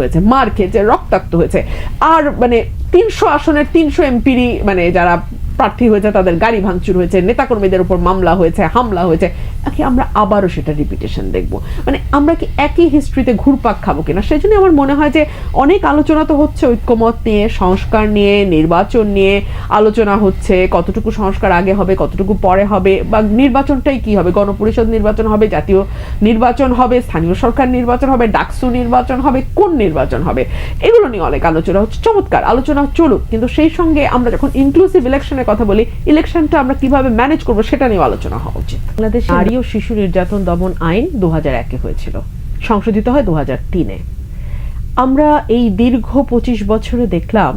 হয়েছে মার খেয়েছে রক্তাক্ত হয়েছে। আর মানে তিনশো আসনের তিনশো এমপিরই মানে যারা প্রার্থী হয়েছে, তাদের গাড়ি ভাঙচুর হয়েছে, নেতাকর্মীদের উপর মামলা হয়েছে, হামলা হয়েছে। নাকি আমরা আবারও সেটা রিপিটেশন দেখব। মানে আমরা কি একই হিস্ট্রিতে ঘুরপাক খাব কিনা? সেই জন্য আমার মনে হয় যে অনেক আলোচনা তো হচ্ছে ঐক্যমত নিয়ে সংস্কার নিয়ে নির্বাচন নিয়ে আলোচনা হচ্ছে কতটুকু সংস্কার আগে হবে কতটুকু পরে হবে বা নির্বাচনটাই কি হবে? গণপরিষদ নির্বাচন হবে জাতীয় নির্বাচন হবে স্থানীয় সরকার নির্বাচন হবে ডাকসু নির্বাচন হবে কোন নির্বাচন হবে? এগুলো নিয়ে অনেক আলোচনা হচ্ছে। চমৎকার! আলোচনা চলুক কিন্তু সেই সঙ্গে আমরা যখন ইনক্লুসিভ ইলেকশনের কথা বলি ইলেকশনটা আমরা কীভাবে ম্যানেজ করব সেটা নিয়ে আলোচনা হওয়া উচিত। বাংলাদেশ নারী ও শিশু নির্যাতন দমন আইন দু হাজার একে হয়েছিল, সংশোধিত হয় দু হাজার তিনে। আমরা এই দীর্ঘ পঁচিশ বছরে দেখলাম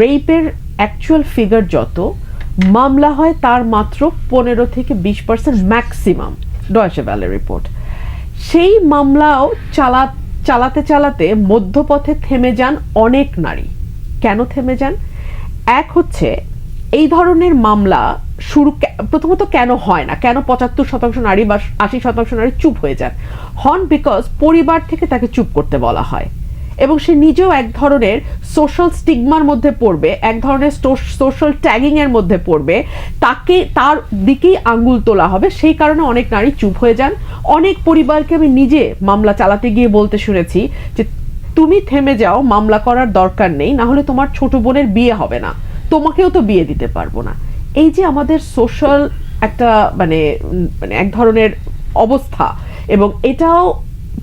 রেপের অ্যাকচুয়াল ফিগার যত, মামলা হয় তার মাত্র পনেরো থেকে বিশ percent maximum Deutsche Welle report সেই মামলাও চালা, চালাতে চালাতে মধ্যপথে থেমে যান অনেক নারী। কেন থেমে যান? এক হচ্ছে, এই ধরনের মামলা শুরু প্রথমত কেন হয় না? কেন পঁচাত্তর শতাংশ নারী বা আশি শতাংশ নারী চুপ হয়ে যান? হন বিকজ পরিবার থেকে তাকে চুপ করতে বলা হয়। এবং সে নিজেও এক ধরনের সোশ্যাল স্টিগমার মধ্যে পড়বে, এক ধরনের সোশ্যাল ট্যাগিং এর মধ্যে পড়বে। তাকে, তার দিকেই আঙ্গুল তোলা হবে। সেই কারণে অনেক নারী চুপ হয়ে যান। অনেক পরিবারকে আমি নিজে মামলা চালাতে গিয়ে বলতে শুনেছি যে, তুমি থেমে যাও, মামলা করার দরকার নেই না হলে তোমার ছোট বোনের বিয়ে হবে না। তোমাকেও তো বিয়ে দিতে পারব না। এই যে আমাদের সোশ্যাল একটা মানে মানে এক ধরনের অবস্থা এবং এটাও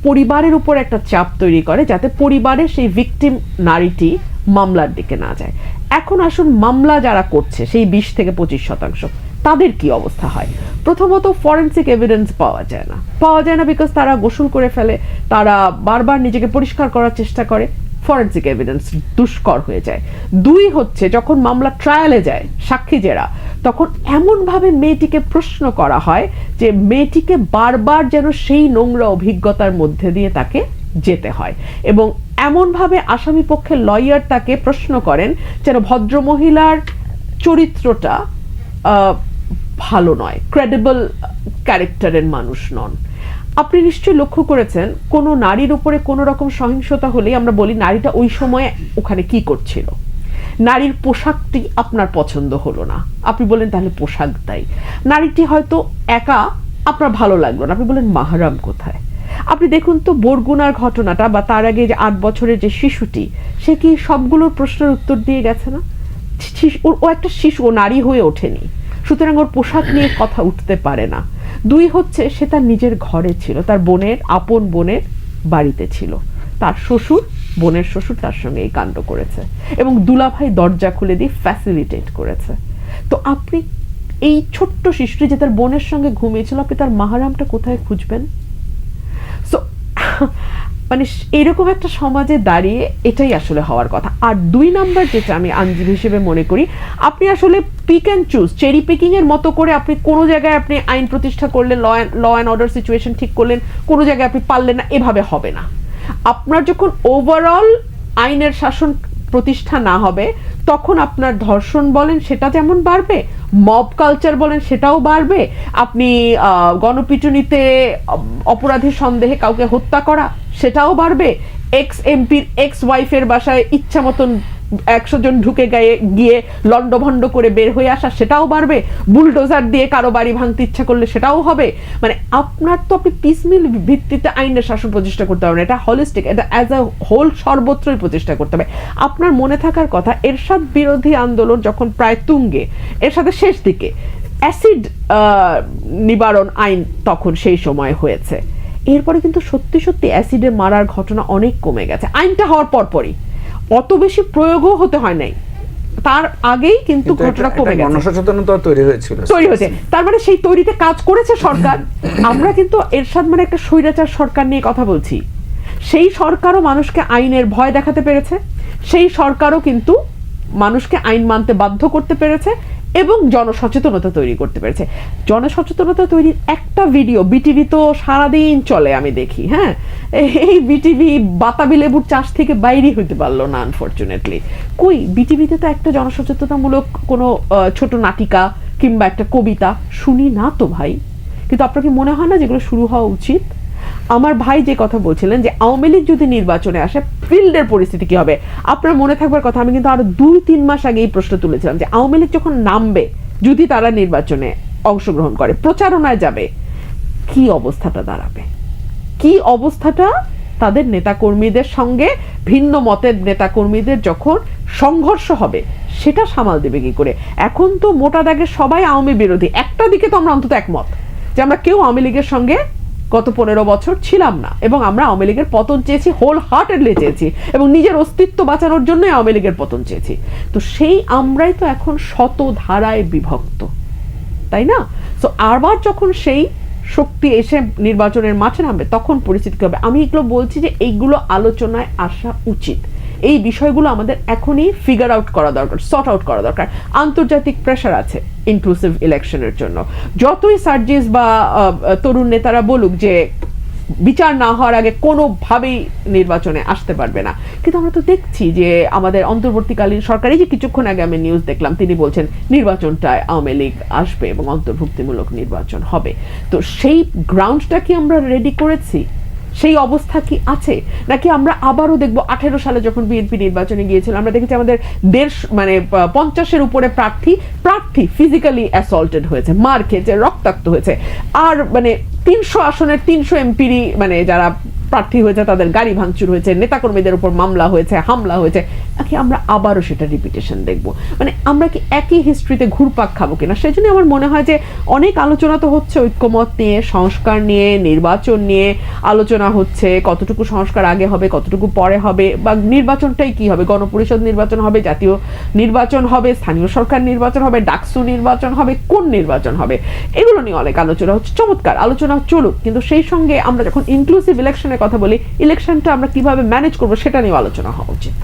পরিবারের উপর একটা চাপ তৈরি করে যাতে পরিবারের সেই ভিকটিম নারীটি মামলার দিকে না যায়। এখন আসুন মামলা যারা করছে সেই বিশ থেকে পঁচিশ শতাংশ, তাদের কি অবস্থা হয়? প্রথমত ফরেন্সিক এভিডেন্স পাওয়া যায় না। পাওয়া যায় না বিকজ তারা গোসল করে ফেলে, তারা বারবার নিজেকে পরিষ্কার করার চেষ্টা করে। ফরেন্সিক এভিডেন্স দুষ্কর হয়ে যায়। দুই হচ্ছে, যখন মামলা ট্রায়ালে যায় সাক্ষী জেরা, তখন এমনভাবে মেয়েটিকে প্রশ্ন করা হয় যে মেয়েটিকে বারবার যেন সেই নোংরা অভিজ্ঞতার মধ্যে দিয়ে তাকে যেতে হয়। এবং এমনভাবে আসামি পক্ষের লয়ার তাকে প্রশ্ন করেন যেন ভদ্রমহিলার চরিত্রটা ভালো নয় ক্রেডিবল ক্যারেক্টারের মানুষ নন। আপনি নিশ্চয়ই লক্ষ্য করেছেন, কোনো নারীর উপরে কোনো রকম সহিংসতা হলেই আমরা বলি নারীটা ওই সময়ে ওখানে কি করছিল। নারীর পোশাকটি আপনার পছন্দ হলো না। আপনি বলেন তাহলে পোশাক দায়ী নারীটি হয়তো একা আপনার ভালো লাগল না। আপনি বলেন মাহারাম কোথায়? আপনি দেখুন তো, বরগুনার ঘটনাটা বা তার আগে যে আট বছরের যে শিশুটি, সে কি সবগুলোর প্রশ্নের উত্তর দিয়ে গেছে না? ও একটা শিশু নারী হয়ে ওঠেনি। সুতরাং ওর পোশাক নিয়ে কথা উঠতে পারে না। দুই হচ্ছে, সে তার নিজের ঘরে ছিল, তার বোনের আপন বোনের বাড়িতে ছিল। তার শ্বশুর, বোনের শ্বশুর তার সঙ্গে এই কাণ্ড করেছে এবং দুলাভাই দরজা খুলে দিয়ে ফ্যাসিলিটেট করেছে। তো আপনি এই ছোট্ট শিশুটি যে তার বোনের সঙ্গে ঘুমিয়েছিল, আপনি তার মাহারামটা কোথায় খুঁজবেন? সো মানে এরকম একটা সমাজে দাঁড়িয়ে এটাই আসলে হওয়ার কথা। আর দুই নাম্বার যেটা আমি আইনজীবী হিসেবে মনে করি, আপনি আসলে pick and choose cherry picking এর মতো করে আপনি কোনো জায়গায় আপনি আইন প্রতিষ্ঠা করলেন law law and order situation ঠিক করলেন, কোনো জায়গায় আপনি পারলেন না, এভাবে হবে না। আপনার যখন ওভারঅল আইনের শাসন প্রতিষ্ঠা না হবে, তখন আপনার ধর্ষণ বলেন সেটা যেমন বাড়বে মব কালচার বলেন সেটাও বাড়বে। আপনি গণপিটুনিতে অপরাধী সন্দেহে কাউকে হত্যা করা সেটাও বাড়বে। এক্স এমপির এক্স ওয়াইফের বাসায় ইচ্ছা মতন একশো জন ঢুকে গায়ে গিয়ে লন্ডভন্ড করে বের হয়ে আসা সেটাও বাড়বে? বুলডোজার দিয়ে কারও বাড়ি ভাঙতে ইচ্ছা করলে সেটাও হবে? মানে আপনার তো আপনি পিসমিল ভিত্তিতে আইনের শাসন প্রতিষ্ঠা করতে পারবেন। এটা হলিস্টিক এটা অ্যাজ আ হোল সর্বত্রই প্রতিষ্ঠা করতে হবে। আপনার মনে থাকার কথা, এরশাদ বিরোধী আন্দোলন যখন প্রায় তুঙ্গে এর সাথে শেষ দিকে, অ্যাসিড নিবারণ আইন তখন সেই সময় হয়েছে। এরপরে কিন্তু সত্যি সত্যি অ্যাসিডে মারার ঘটনা অনেক কমে গেছে। আইনটা হওয়ার পরপরই। অত বেশি প্রয়োগও হতে হয় নাই। তার আগেই কিন্তু ঘটনা কমে গেছে। গণসচেতনতা তৈরি হয়েছিল। তৈরি হয়েছে। তার মানে সেই তৈরিতে কাজ করেছে সরকার। আমরা কিন্তু এরশাদ মানে একটা স্বৈরাচার সরকার নিয়ে কথা বলছি। সেই সরকারও মানুষকে আইনের ভয় দেখাতে পেরেছে। সেই সরকারও কিন্তু মানুষকে আইন মানতে বাধ্য করতে পেরেছে। এবং জনসচেতনতা তৈরি করতে পেরেছে। জনসচেতনতা তৈরির একটা ভিডিও বিটিভি তো সারাদিন চলে, আমি দেখি হ্যাঁ? এই বিটিভি বাতাবি লেবুর চাষ থেকে বাইরেই হইতে পারল না আনফর্চুনেটলি কই বিটিভিতে তো একটা জনসচেতনামূলক কোনো ছোট নাটিকা কিংবা একটা কবিতা, শুনি না তো ভাই। কিন্তু আপনার কি মনে হয় না যেগুলো শুরু হওয়া উচিত? আমার ভাই যে কথা বলছিলেন যে আওয়ামী লীগ যদি নির্বাচনে আসে, ফিল্ডের পরিস্থিতি কি হবে? আপনার মনে থাকবার কথা, আমি কিন্তু আরও দুই, তিন মাস আগে এই প্রশ্ন তুলেছিলাম যে আওয়ামী লীগ যখন নামবে, যদি তারা নির্বাচনে অংশগ্রহণ করে, প্রচারণায় যাবে, কি অবস্থাটা দাঁড়াবে? কি অবস্থাটা তাদের নেতাকর্মীদের সঙ্গে, ভিন্ন মতের নেতাকর্মীদের যখন সংঘর্ষ হবে, সেটা সামাল দেবে কি করে? এখন তো মোটা দাগে সবাই আওয়ামী বিরোধী। একটা দিকে তো আমরা অন্তত একমত যে আমরা কেউ আওয়ামী লীগের সঙ্গে গত পনেরো বছর ছিলাম না এবং আমরা আওয়ামী লীগের পতন চেয়েছি হোল হার্টেডলি চেয়েছি এবং নিজের অস্তিত্ব বাঁচানোর জন্যই আওয়ামী লীগের পতন চেয়েছি। তো সেই আমরাই তো এখন শত ধারায় বিভক্ত, তাই না? তো আবার যখন সেই শক্তি এসে নির্বাচনের মাঠে নামবে, তখন পরিস্থিতি হবে? আমি এগুলো বলছি যে এইগুলো আলোচনায় আসা উচিত। এই বিষয়গুলো আমাদের এখনই ফিগার আউট করা দরকার সর্ট আউট করা দরকার। আন্তর্জাতিক প্রেশার আছে ইনক্লুসিভ ইলেকশনের জন্য। যতই সার্জিস বা তরুণ নেতারা বলুক যে বিচার না হওয়ার আগে কোনোভাবেই নির্বাচনে আসতে পারবে না। কিন্তু আমরা তো দেখছি যে আমাদের অন্তর্বর্তীকালীন সরকারি যে কিছুক্ষণ আগে আমি নিউজ দেখলাম, তিনি বলছেন নির্বাচনটায় আওয়ামী লীগ আসবে এবং অন্তর্ভুক্তিমূলক নির্বাচন হবে। তো সেই গ্রাউন্ডটা কি আমরা রেডি করেছি? সেই অবস্থা কি আছে? নাকি আমরা আবারও দেখব আঠেরো সালে যখন বিএনপি নির্বাচনে গিয়েছিল, আমরা দেখেছি আমাদের দেড় মানে পঞ্চাশের উপরে প্রার্থী প্রার্থী ফিজিক্যালি অ্যাসল্টেড হয়েছে, মার খেয়েছে, রক্তাক্ত হয়েছে। আর মানে তিনশো আসনের তিনশো এমপিরই মানে যারা প্রার্থী হয়েছে, তাদের গাড়ি ভাঙচুর হয়েছে, নেতাকর্মীদের উপর মামলা হয়েছে, হামলা হয়েছে। নাকি আমরা আবারও সেটা রিপিটেশন দেখব। মানে আমরা কি একই হিস্ট্রিতে ঘুরপাক খাব কিনা? সেই জন্য আমার মনে হয় যে অনেক আলোচনা তো হচ্ছে ঐক্যমত নিয়ে, সংস্কার নিয়ে, নির্বাচন নিয়ে আলোচনা হচ্ছে, কতটুকু সংস্কার আগে হবে, কতটুকু পরে হবে, বা নির্বাচনটাই কি হবে? গণপরিষদ নির্বাচন হবে, জাতীয় নির্বাচন হবে, স্থানীয় সরকার নির্বাচন হবে, ডাকসু নির্বাচন হবে, কোন নির্বাচন হবে? এগুলো নিয়ে অনেক আলোচনা হচ্ছে। চমৎকার আলোচনা চলুক, কিন্তু সেই সঙ্গে আমরা যখন ইনক্লুসিভ ইলেকশনের কথা বলি ইলেকশনটা আমরা কীভাবে ম্যানেজ করব সেটা নিয়ে আলোচনা হওয়া উচিত।